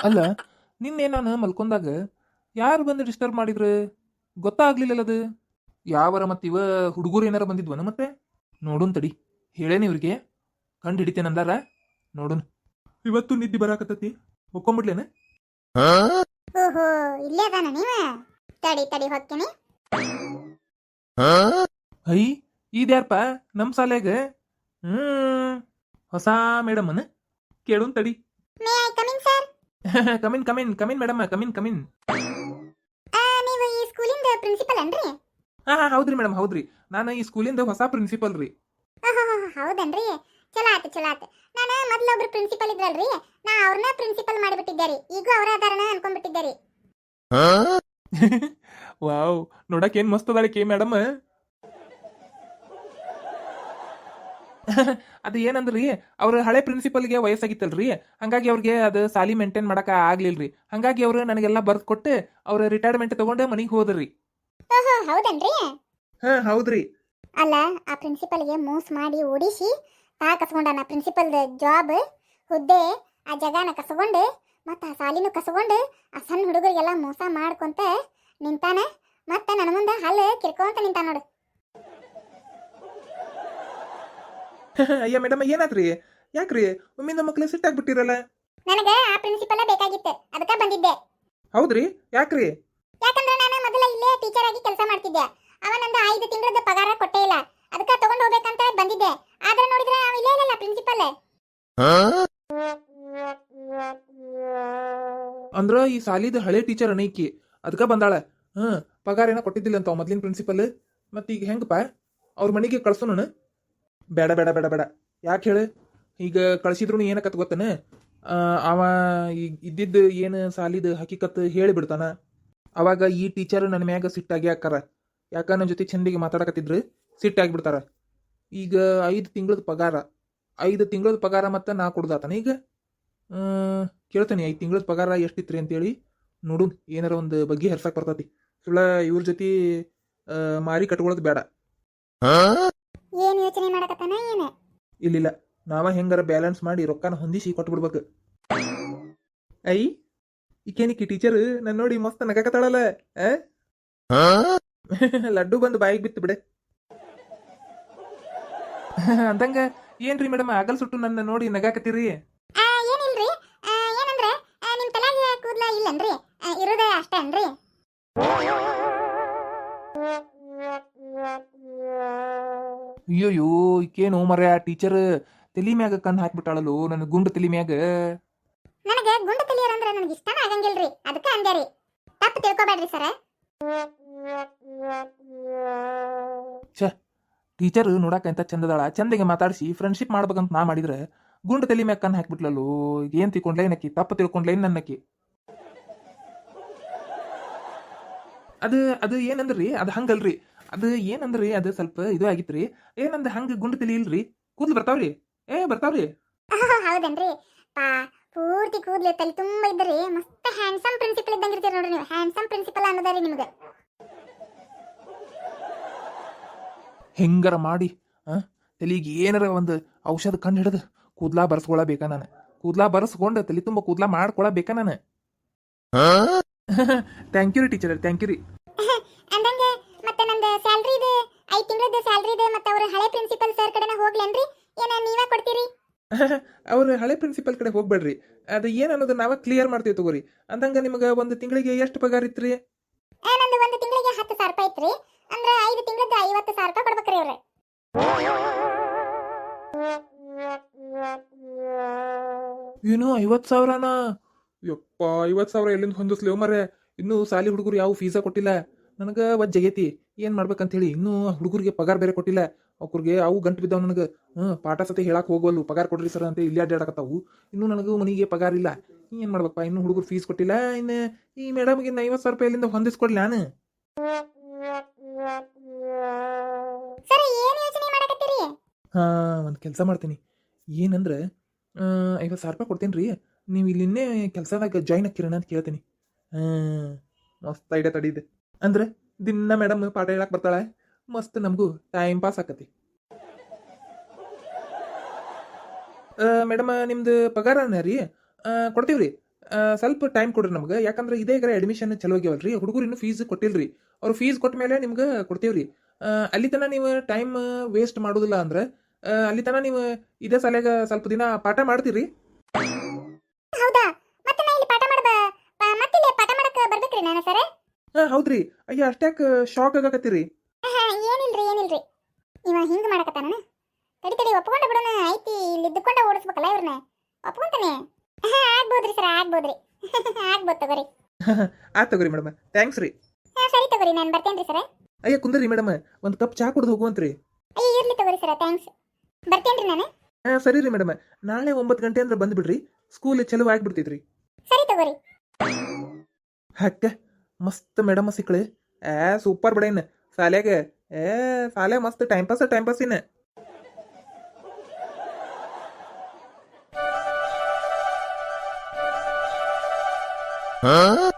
ಅಲ್ಲ. ನಿನ್ನೆ ನಾನು ಮಲ್ಕೊಂಡಾಗ ಯಾರು ಬಂದು ಡಿಸ್ಟರ್ಬ್ ಮಾಡಿದ್ರು? ಗೊತ್ತಾಗ್ಲಿಲ್ಲಲ್ಲ ಅದು? ಯಾವರ ಮತ್ತೆ ಇವ ಹುಡುಗರು ಏನಾರ ಬಂದಿದ್ವನ ಮತ್ತೆ? ನೋಡೋನ್ ತಡಿ ಹೇಳೇನಿ ಇವ್ರಿಗೆ? ಕಂಡು ಹಿಡಿತೇನೆ ಅಂದಾರ? ನೋಡುನ್. ಇವತ್ತು ನಿದ್ದೆ ಬರಾಕತ್ತತಿ. ಒಕ್ಕೊಂಬಿಡ್ಲೇನ? ಓಹೋ ಇಲ್ಲೇ ಅದಾನ ನೀವ? ತಡಿ ತಡಿ ಹೊಕ್ಕಿನಿ ಐ ಇದ್ಯಾರಪ್ಪ ನಮ್ಮ ಶಾಲ್ಯಾಗ ಹ್ಮ್ ಹೊಸ ಮೇಡಮ್ ಅನ್ನ ಕೇಳುನ್ ತಡಿ. May I coming sir come in come in come in madam come in come in ನೀವು ಈ ಸ್ಕೂಲಿಂದ ಪ್ರಿನ್ಸಿಪಲ್ ಅನ್ರಿ? ಹಾ ಹಾ ಹೌದ್ರಿ ಮೇಡಮ್ ಹೌದ್ರಿ. ನಾನು ಈ ಸ್ಕೂಲಿಂದ ಹೊಸ ಪ್ರಿನ್ಸಿಪಲ್ ರೀ. ಹೌದನ್ರಿ? ಚಲೋ ಆತು ಚಲೋ ಆತು. ನಾನು ಮೊದಲೊಬ್ರು ಒಬ್ರು ಪ್ರಿನ್ಸಿಪಲ್ ಇದ್ರಲ್ರಿ. ನಾ ಅವ್ರನ್ನ ಪ್ರಿನ್ಸಿಪಲ್ ಮಾಡಿಬಿಟ್ಟಿದ್ದೆ ರೀ. ಈಗ ಅವರ ಅದಾರನ ಅನ್ಕೊಂಡ್ಬಿಟ್ಟಿದ್ದೆ ರೀ. ವಾವ್ ನೋಡಕ್ ಏನ್ ಮಸ್ತ್ ಅದಾಳೆ ಕೇ ಮೇಡಮ್ ಅದು ಏನಂದ್ರಿ? ಅವ್ರ ಹಳೆ ಪ್ರಿನ್ಸಿಪಲ್ಗೆ ವಯಸ್ಸಾಗಿತ್ತಲ್ರಿ? ಹಂಗಾಗಿ ಅವ್ರಿಗೆ ಅದು ಸಾಲಿ ಮೇಂಟೈನ್ ಮಾಡಕ ಆಗ್ಲಿಲ್ರಿ. ಹಂಗಾಗಿ ಅವರು ನನಗೆಲ್ಲ ಬರ್ದ್ ಕೊಟ್ಟು ಅವ್ರ ರಿಟೈರ್ಮೆಂಟ್ ತಗೊಂಡು ಮನಿಗೆ ಹೋದ್ರಿ. ಹೌದನ್ರಿ? ಹಾ ಹೌದ್ರಿ. ಅಲ್ಲ ಆ ಪ್ರಿನ್ಸಿಪಲ್ಗೆ ಮೋಸ ಮಾಡಿ ಓಡಿಸಿ ತಾ ಕಸ್ಕೊಂಡಾನ ಪ್ರಿನ್ಸಿಪಲ್ ಜಾಬ್ ಹುದ್ದೆ ಆ ಜಗಾನ ಕಸ್ಕೊಂಡು ಮತ್ತು ಆ ಸಾಲಿನೂ ಕಸ್ಕೊಂಡು ಆ ಸಣ್ಣ ಹುಡುಗರಿಗೆಲ್ಲ ಮೋಸ ಮಾಡ್ಕೊಂತ ನಿಂತಾನ. ಮತ್ತೆ ನನ್ನ ಮುಂದೆ ಹಲ್ಲು ಕಿರ್ಕೊಂತ ನಿಂತಾನ ನೋಡು. ಅಯ್ಯ ಮೇಡಮ್ ಏನಾದ್ರಿ? ಯಾಕ್ರಿ? ಒಮ್ಮಿಂದ ಮಕ್ಳು ಸಿಟ್ಟಾಗ್ಬಿಟ್ಟಿರಲ್ಲ ನನಗೆ ಆ ಪ್ರಿನ್ಸಿಪಲ್ ಬೇಕಾಗಿತ್ತು. ಅದಕ್ಕೆ ಬಂದಿದ್ದೆ. ಹೌದ್ರಿ? ಯಾಕ್ರಿ? ಯಾಕಂದ್ರೆ ನಾನು ಮೊದಲ ಇಲ್ಲೇ ಟೀಚರ್ ಆಗಿ ಕೆಲಸ ಮಾಡ್ತಿದ್ದೆ. ಅವನಂದ ಐದು ತಿಂಗಳದ ಪಗಾರ ಕೊಟ್ಟೇ ಇಲ್ಲ. ಅದಕ್ಕೆ ತಗೊಂಡು ಹೋಗ್ಬೇಕಂತ ಬಂದಿದ್ದೆ. ಆದ್ರೆ ನೋಡಿದ್ರೆ ಅವ ಇಲ್ಲೇ ಇಲ್ಲಲ್ಲ ಪ್ರಿನ್ಸಿಪಲ್ ಅಂದ್ರ ಈ ಸಾಲಿದ ಹಳೆ ಟೀಚರ್ ಅನೈಕಿ. ಅದಕ್ಕ ಬಂದಾಳ. ಹ್ಮ್ ಪಗಾರ ಏನೋ ಕೊಟ್ಟಿದ್ದಿಲ್ಲ ಅಂತ ಮೊದ್ಲಿನ ಪ್ರಿನ್ಸಿಪಲ್ ಮತ್ತೀಗ ಹೆಂಗಪ್ಪ? ಅವ್ರ ಮನೆಗೆ ಕಳ್ಸೋಣ ಬೇಡ ಬೇಡ ಬೇಡ ಬೇಡ. ಯಾಕೆ ಹೇಳು? ಈಗ ಕಳ್ಸಿದ್ರು ಏನಕತ್ ಗೊತ್ತನ? ಅವ ಇದ್ದಿದ್ದು ಏನು ಸಾಲಿದ ಹಕೀಕತ್ ಹೇಳಿ ಬಿಡ್ತಾನ. ಅವಾಗ ಈ ಟೀಚರ್ ನನ್ನ ಮ್ಯಾಗ ಸಿಟ್ಟಾಗಿ ಹಾಕಾರ ಯಾಕ ನನ್ನ ಜೊತೆ ಚಂದಿಗೆ ಮಾತಾಡಕತ್ತಿದ್ರು? ಸಿಟ್ಟಾಗಿ ಬಿಡ್ತಾರ. ಈಗ ಐದು ತಿಂಗಳದ ಪಗಾರ. ಐದು ತಿಂಗಳದ ಪಗಾರ ಮತ್ತು ನಾ ಕೊಡ್ದಾತನ ಈಗ? ಕೇಳ್ತಾನೆ, ಐದು ತಿಂಗಳದ ಪಗಾರ ಎಷ್ಟಿತ್ರಿ ಅಂತೇಳಿ. ನೋಡು, ಏನಾರ ಒಂದು ಬಗ್ಗೆ ಹೆರ್ಸಕ್ಕೆ ಬರ್ತತಿ. ಸುಳ್ಳ ಇವ್ರ ಜೊತೆ ಮಾರಿ ಕಟ್ಕೊಳ್ಳೋದು ಬೇಡ. ಏನ್ ಯೋಚನೆ ಮಾಡಕತ್ತಾನ ಏನ? ಇಲ್ಲಿಲ್ಲ. ನಾವ ಹೆಂಗಾರ ಬ್ಯಾಲೆನ್ಸ್ ಮಾಡಿ ರೊಕ್ಕನ ಹೊಂದಿಸಿ ಕೊಟ್ಬಿಡ್ಬೇಕು. ಐ ಈಕೇನಿಕ್ಕಿ ಟೀಚರ್ ನನ್ನ ನೋಡಿ ಮಸ್ತ್ ನಗಕತ್ತಾಳಲ್ಲ. ಆ? ಲಡ್ಡು ಬಂದು ಬಾಯಿಗೆ ಬಿತ್ತು ಬಿಡೆ. ಅಂದಂಗ, ಏನ್ರಿ ಮೇಡಮ್ ಆಗಲ್ ಸುಟ್ಟು ನನ್ನ ನೋಡಿ ನಗಾಕತ್ತೀರಿ? ಅಯ್ಯೋಯ್ಯೋ ಈಕೇನು ಮರ ಟೀಚರ್ ತಲಿ ಮ್ಯಾಗ ಕಣ್ಣು ಹಾಕ್ಬಿಟ್ಟಾಳಲು ನನ್ನ ಗುಂಡು ತಲಿ ಮ್ಯಾಗ. ನನಗೆ ಗುಂಡು ತಲಿಯರ್ ಅಂದ್ರೆ ನನಗೆ ಇಷ್ಟನ ಆಗಂಗಿಲ್ರಿ ಅದಕ್ಕೆ ಅಂದೆ ರೀ. ತಪ್ಪು ತಿಳ್ಕೊಬೇಡ್ರಿ ಸರ. ಟೀಚರ್ ನೋಡಾಕ ಎಂತ ಚಂದದಾಳ. ಚಂದಗೆ ಮಾತಾಡಿಸಿ ಫ್ರೆಂಡ್ಶಿಪ್ ಮಾಡ್ಬೇಕಂತ ನಾ ಮಾಡಿದ್ರೆ ಗುಂಡು ತಲಿ ಮ್ಯಾಗ ಕಣ್ಣು ಹಾಕ್ಬಿಟ್ಲಲ್ಲೋ ಏನ್ ತಿಳ್ಕೊಂಡ್ಲೇ ನಕ್ಕಿ ತಪ್ಪು ತಿಳ್ಕೊಂಡ್ಲೇ ನನ್ನಕ್ಕಿ? ಅದು ಅದು ಏನಂದ್ರಿ? ಅದು ಹಂಗಲ್ರಿ. ಅದು ಏನಂದ್ರಿ? ಅದು ಸ್ವಲ್ಪ ಇದು ಆಗಿತ್ರಿ. ಏನಂದ ಹಂಗ ಗುಂಡು ತಲಿ ಇಲ್ರಿ? ಕೂದ್ಲು ಬರ್ತಾವ್ರಿ? ಏ ಬರ್ತಾವ್ರಿ? ಹೌದನ್ರಿ? ಪಾ ಪೂರ್ತಿ ಕೂದ್ಲು ತಲೆ ತುಂಬಾ ಇದ್ರಿ ಮಸ್ತ್ ಹ್ಯಾಂಡ್ಸಮ್ ಪ್ರಿನ್ಸಿಪಲ್ ಇದ್ದಂಗೆ ಇರ್ತೀರಿ ನೋಡ್ರಿ ನೀವು. ಹ್ಯಾಂಡ್ಸಮ್ ಪ್ರಿನ್ಸಿಪಲ್ ಅನ್ನೋದಾರಿ ನಿಮ್ಗೆ. ಹೆಂಗಾರ ಮಾಡಿ ಆ? ತಲಿಗೆ ಏನಾರ ಒಂದು ಔಷಧ ಕಂಡು ಹಿಡಿದು ಕೂದ್ಲಾ ಬರ್ಸ್ಕೊಳಬೇಕಾ ನಾನು? ಕೂದ್ಲಾ ಬರ್ಸ್ಕೊಂಡು ತಲೆ ತುಂಬ ಕೂದ್ಲಾ ಮಾಡ್ಕೊಳಬೇಕಾ ನಾನು? ಥ್ಯಾಂಕ್ ಯು ರೀ ಟೀಚರ್ ಥ್ಯಾಂಕ್ ಯು ರೀ ಅಂದಂಗ ಮತ್ತೆ ನಂದು ಸ್ಯಾಲ್ರಿ ಇದೆ ಐದು ತಿಂಗಳದ ಸ್ಯಾಲ್ರಿ ಇದೆ ಮತ್ತೆ ಅವ್ರ ಹಳೆ ಪ್ರಿನ್ಸಿಪಲ್ ಸರ್ ಕಡೆನ ಹೋಗ್ಲೇನ್ರಿ? ಏನ ನೀವೇ ಕೊಡ್ತೀರಿ? ಅವ್ರ ಹಳೆ ಪ್ರಿನ್ಸಿಪಲ್ ಕಡೆ ಹೋಗ್ಬೇಡ್ರಿ. ಅದು ಏನು ಅನ್ನೋದು ನಾವ ಕ್ಲಿಯರ್ ಮಾಡ್ತೀವಿ ತಗೋರಿ. ಅಂದಂಗ ನಿಮಗೆ ಒಂದು ತಿಂಗಳಿಗೆ ಎಷ್ಟು ಪಗಾರ ಇತ್ರಿ? ಆ, ನಂದು ಒಂದು ತಿಂಗಳಿಗೆ ಹತ್ತು ಸಾವಿರ ರೂಪಾಯಿ ಐತ್ರಿ ಅಂದ್ರೆ ಐದು ತಿಂಗಳದ್ದು ಐವತ್ತು ಸಾವಿರ ರೂಪಾಯಿ ಕೊಡ್ಬೇಕ್ರಿ ಅವ್ರೆ. ಏನು ಐವತ್ತು ಸಾವಿರನ? ಯಪ್ಪ ಐವತ್ತು ಸಾವಿರ ಎಲ್ಲಿಂದ ಹೊಂದಿಸ್ಲಿ ಮರೆ ಇನ್ನೂ ಸಾಲಿ ಹುಡುಗರು ಯಾವ ಫೀಸಾ ಕೊಟ್ಟಿಲ್ಲ. ನನಗೆ ಒದ್ ಜಗೈತಿ ಏನು ಮಾಡ್ಬೇಕಂತ ಹೇಳಿ ಇನ್ನೂ ಹುಡುಗರಿಗೆ ಪಗಾರ ಬೇರೆ ಕೊಟ್ಟಿಲ್ಲ. ಅವ್ರಿಗೆ ಅವು ಗಂಟು ಬಿದ್ದಾವ ನನಗೆ. ಹ್ಞೂ ಪಾಠ ಸತಿ ಹೇಳಕ್ಕೆ ಹೋಗೋಲ್ವು ಪಗಾರ ಕೊಡ್ರಿ ಸರ್ ಅಂತ ಇಲ್ಲಿ ಅಡ್ಡಾಡಕತ್ತಾವು ಇನ್ನೂ ನನಗೂ ಮನೆಗೆ ಪಗಾರ ಇಲ್ಲ. ಏನು ಮಾಡ್ಬೇಕಪ್ಪ? ಇನ್ನೂ ಹುಡುಗರು ಫೀಸ್ ಕೊಟ್ಟಿಲ್ಲ. ಇನ್ನು ಈ ಮೇಡಮ್ಗೆ ಇನ್ನು ಐವತ್ತು ಸಾವಿರ ರೂಪಾಯಿ ಅಲ್ಲಿಂದ ಹೊಂದಿಸ್ಕೊಡ್ಲಿ ನಾನು. ಹಾಂ ಒಂದು ಕೆಲಸ ಮಾಡ್ತೀನಿ. ಏನಂದ್ರೆ ಐವತ್ತು ಸಾವಿರ ರೂಪಾಯಿ ಕೊಡ್ತೀನಿ ರೀ ನೀವು ಇಲ್ಲಿನ್ನೇ ಕೆಲಸದಾಗ ಜಾಯ್ನ್ ಹಾಕಿರೋಣ ಅಂತ ಕೇಳ್ತೀನಿ. ಹಾಂ ಮಸ್ತ್ ಐಡಿಯಾ ತಡೀದೆ. ಅಂದ್ರೆ? ದಿನ ಮೇಡಮ್ ಪಾಠ ಹೇಳಕ್ ಬರ್ತಾಳೆ. ಮಸ್ತ್ ನಮಗೂ ಟೈಮ್ ಪಾಸ್ ಆಕತಿ. ಮೇಡಮ್ ನಿಮ್ದು ಪಗಾರನ ರೀ? ಕೊಡ್ತೀವಿ ರೀ ಸ್ವಲ್ಪ ಟೈಮ್ ಕೊಡ್ರಿ ನಮ್ಗೆ. ಯಾಕಂದ್ರೆ ಇದೇ ಈಗ ಅಡ್ಮಿಷನ್ ಚಲೋ ಆಗ್ಯಾವಲ್ರಿ. ಹುಡುಗರು ಇನ್ನೂ ಫೀಸ್ ಕೊಟ್ಟಿಲ್ರಿ. ಅವ್ರು ಫೀಸ್ ಕೊಟ್ಟ ಮೇಲೆ ನಿಮ್ಗೆ ಕೊಡ್ತೀವ್ರಿ. ಆ, ಅಲ್ಲಿ ತನ ನೀವು ಟೈಮ್ ವೇಸ್ಟ್ ಮಾಡೋದಿಲ್ಲ ಅಂದ್ರೆ ಅಲ್ಲಿ ತನ ನೀವು ಇದೇ ಸಲಗ ಸ್ವಲ್ಪ ದಿನ ಪಾಠ ಮಾಡ್ತೀರಿ. ಹೌದಾ? ಮತ್ತೆ ಪಾಠ ಮತ್ತೆ ಪಾಠ ಮಾಡಕ್ಕೆ ಬರ್ಬೇಕ್ರಿ ನಾನು ಸರ್. ಹಾ ಹೌದ್ರಿ. ಅಯ್ಯ ಅಷ್ಟ್ಯಾಕ್ ಶಾಕ್ ಆಗಕತ್ತೀರಿ. ಏನಿಲ್ರಿ ಏನಿಲ್ರಿ. ಇವ ಹಿಂಗ್ ಮಾಡಕತ್ತಾನ ತಡಿ ತಡಿ ಒಪ್ಕೊಂಡ ಬಿಡೋಣ. ಐತಿ ಇಲ್ಲಿ ಇದ್ದುಕೊಂಡ ಓಡಿಸ್ಬೇಕಲ್ಲ ಇವ್ರನ್ನ ಒಪ್ಕೊಂತಾನೆ? ಆಗ್ಬೋದ್ರಿ ಸರ್ ಆಗ್ಬೋದ್ರಿ. ಆಗ್ಬೋದು ತಗೋರಿ. ಆ ತಗೋರಿ ಮೇಡಮ್. ಥ್ಯಾಂಕ್ಸ್ ರೀ. ಸರಿ ತಗೋರಿ ನಾನು ಬರ್ತೇನ್ರಿ ಸರ್. ಅಯ್ಯ ಕುಂದ್ರಿ ಮೇಡಮ್. ಒಂದು ಕಪ್ ಚಾ ಕುಡ್ದು ಹೋಗುವಂತ್ರಿ. ಅಯ್ಯ ಇರ್ಲಿ ತಗೋರಿ ಸರ್ ಥ್ಯಾಂಕ್ಸ್ ಬರ್ತೇನ್ರಿ ನಾನು? ಹಾ ಸರಿ ರೀ ಮೇಡಮ್. ನಾಳೆ ಒಂಬತ್ತು ಗಂಟೆ ಅಂದ್ರೆ ಬಂದ್ಬಿಡ್ರಿ. ಸ್ಕೂಲ್ ಚಲೋ ಆಗ್ಬಿಡ್ತೈತ್ರಿ. ಸರಿ ತಗೋರಿ. ಹಕ್ಕ. ಮಸ್ತ್ ಮೇಡಮ್ ಸಿಕ್ಕಳಿ. ಏ ಸೂಪರ್ ಬಿಡೇನ್ ಸಾಲ್ಯಾಗ ಏ ಸಾಲೆ ಮಸ್ತ್ ಟೈಮ್ ಪಾಸ್ ಟೈಮ್ ಪಾಸ್ ಇನ್ನ. Huh?